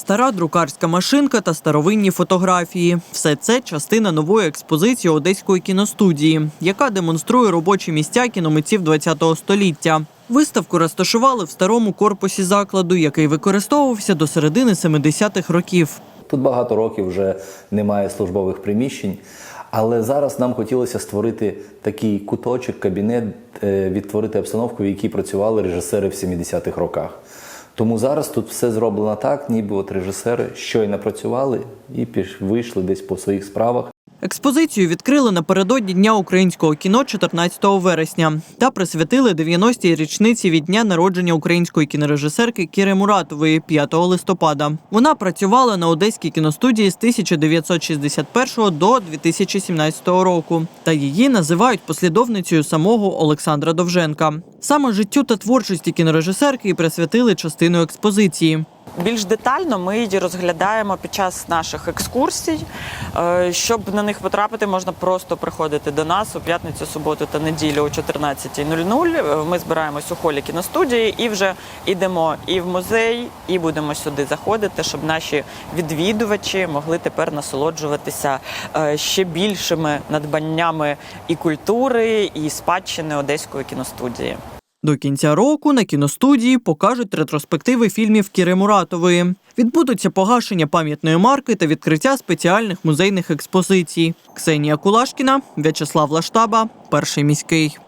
Стара друкарська машинка та старовинні фотографії все це частина нової експозиції Одеської кіностудії, яка демонструє робочі місця кіномитців ХХ століття. Виставку розташували в старому корпусі закладу, який використовувався до середини 70-х років. Тут багато років вже немає службових приміщень, але зараз нам хотілося створити такий куточок, кабінет, е, відтворити обстановку, в якій працювали режисери в 70-х роках. Тому зараз тут все зроблено так, ніби от режисери щойно працювали і піш, вийшли десь по своїх справах. Експозицію відкрили напередодні Дня українського кіно 14 вересня та присвятили 90-й річниці від дня народження української кінорежисерки Кіри Муратової 5 листопада. Вона працювала на одеській кіностудії з 1961 до 2017 року, та її називають послідовницею самого Олександра Довженка. Саме життю та творчості кінорежисерки присвятили частину експозиції. Більш детально ми її розглядаємо під час наших екскурсій. Е, Щоб на них потрапити, можна просто приходити до нас у п'ятницю, суботу та неділю о 14.00. Е, Ми збираємось у холі кіностудії і вже йдемо і в музей, і будемо сюди заходити, щоб наші відвідувачі могли тепер насолоджуватися е, ще більшими надбаннями і культури, і спадщини Одеської кіностудії. До кінця року на кіностудії покажуть ретроспективи фільмів Кіри Муратової. Відбудуться погашення пам'ятної марки та відкриття спеціальних музейних експозицій. Ксенія Кулашкіна, В'ячеслав Лаштаба, перший міський.